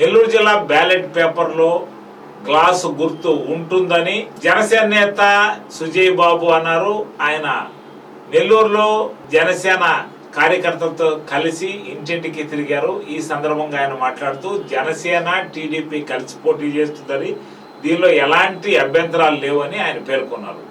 నెల్లూరు జిల్లా బ్యాలెట్ పేపర్లో గ్లాసు గుర్తు ఉంటుందని జనసేన నేత సుజయ్ బాబు అన్నారు. ఆయన నెల్లూరులో జనసేన కార్యకర్తలతో కలిసి ఇంటింటికి తిరిగారు. ఈ సందర్భంగా ఆయన మాట్లాడుతూ జనసేన టీడీపీ కలిసి పోటీ చేస్తుందని దీనిలో ఎలాంటి అభ్యంతరాలు లేవని ఆయన పేర్కొన్నారు.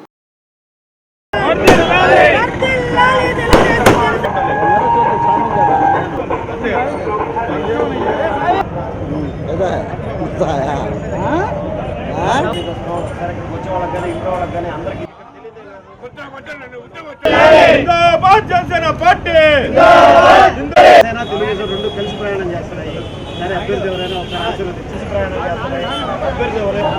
జనసేన పార్టీ జనసేన తెలుగుదేశం రెండు కలిసి ప్రయాణం చేస్తున్నాయి అభ్యర్థి ఎవరైనా ఒక ప్రయాణం చేస్తున్నాయి అభ్యర్థి ఎవరైనా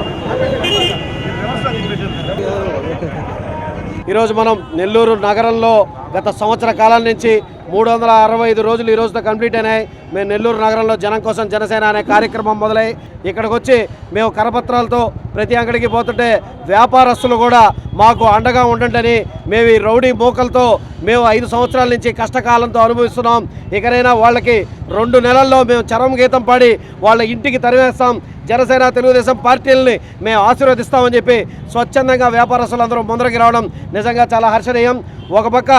ఈరోజు మనం నెల్లూరు నగరంలో గత సంవత్సర కాలం నుంచి మూడు వందల అరవై ఐదు రోజులు ఈ రోజుతో కంప్లీట్ అయినాయి. మేము నెల్లూరు నగరంలో జనం కోసం జనసేన అనే కార్యక్రమం మొదలై ఇక్కడికి వచ్చి మేము కరపత్రాలతో ప్రతి అంగడికి పోతుంటే వ్యాపారస్తులు కూడా మాకు అండగా ఉండండి మేము ఈ రౌడీ మూకలతో మేము ఐదు సంవత్సరాల నుంచి కష్టకాలంతో అనుభవిస్తున్నాం. ఇకనైనా వాళ్ళకి రెండు నెలల్లో మేము చరం గీతం పాడి వాళ్ళ ఇంటికి తరివేస్తాం. జనసేన తెలుగుదేశం పార్టీలని మేము ఆశీర్వదిస్తామని చెప్పి స్వచ్ఛందంగా వ్యాపారస్తులందరూ ముందరికి రావడం నిజంగా చాలా హర్షణీయం. ఒక పక్క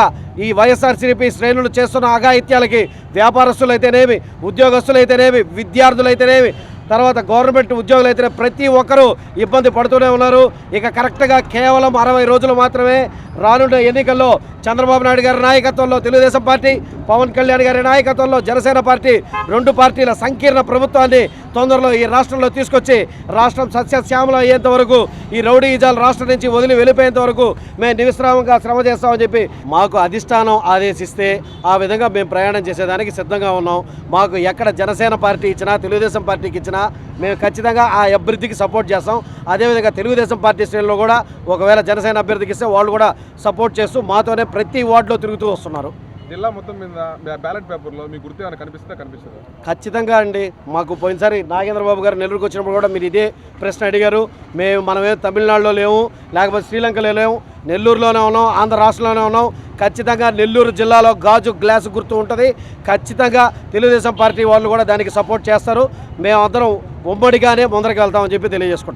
ఈ వైఎస్ఆర్సీపీ శ్రేణులు చేస్తున్న అఘాయిత్యాలకి వ్యాపారస్తులైతేనేమి ఉద్యోగస్తులైతేనేమి విద్యార్థులైతేనేమి తర్వాత గవర్నమెంట్ ఉద్యోగులు అయితే ప్రతి ఒక్కరూ ఇబ్బంది పడుతూనే ఉన్నారు. ఇక కరెక్ట్గా కేవలం అరవై రోజులు మాత్రమే రానున్న ఎన్నికల్లో చంద్రబాబు నాయుడు గారి నాయకత్వంలో తెలుగుదేశం పార్టీ పవన్ కళ్యాణ్ గారి నాయకత్వంలో జనసేన పార్టీ రెండు పార్టీల సంకీర్ణ ప్రభుత్వాన్ని తొందరలో ఈ రాష్ట్రంలో తీసుకొచ్చి రాష్ట్రం సస్యశ్యామలం అయ్యేంత వరకు ఈ రౌడీజాలు రాష్ట్రం నుంచి వదిలి వెళ్ళిపోయేంత వరకు మేము నివిశ్రామంగా శ్రమ చేస్తామని చెప్పి మాకు అధిష్టానం ఆదేశిస్తే ఆ విధంగా మేము ప్రయాణం చేసేదానికి సిద్ధంగా ఉన్నాం. మాకు ఎక్కడ జనసేన పార్టీ ఇచ్చినా తెలుగుదేశం పార్టీకి ఇచ్చినా మేము ఖచ్చితంగా ఆ అభ్యర్థికి సపోర్ట్ చేస్తాం. అదేవిధంగా తెలుగుదేశం పార్టీ శ్రేణుల్లో కూడా ఒకవేళ జనసేన అభ్యర్థికి ఇస్తే వాళ్ళు కూడా సపోర్ట్ చేస్తూ మాతోనే ప్రతి వార్డులో తిరుగుతూ వస్తున్నారు. జిల్లా మొత్తం మీద బ్యాలెట్ పేపర్లో మీ గుర్తు ఏమైనా కనిపిస్తుందా కనిపిస్తుందా. ఖచ్చితంగా అండి. మాకు పోయినసారి నాగేంద్ర బాబు గారు నెల్లూరుకు వచ్చినప్పుడు కూడా మీరు ఇదే ప్రశ్న అడిగారు. మేము మనమే తమిళనాడులో లేవు లేకపోతే శ్రీలంకలో లేవు నెల్లూరులోనే ఉన్నాం ఆంధ్ర రాష్ట్రంలోనే ఉన్నాం. ఖచ్చితంగా నెల్లూరు జిల్లాలో గాజు గ్లాసు గుర్తు ఉంటుంది. ఖచ్చితంగా తెలుగుదేశం పార్టీ వాళ్ళు కూడా దానికి సపోర్ట్ చేస్తారు. మేమందరం ఉమ్మడిగానే ముందరికి వెళ్తామని చెప్పి తెలియజేసుకుంటాం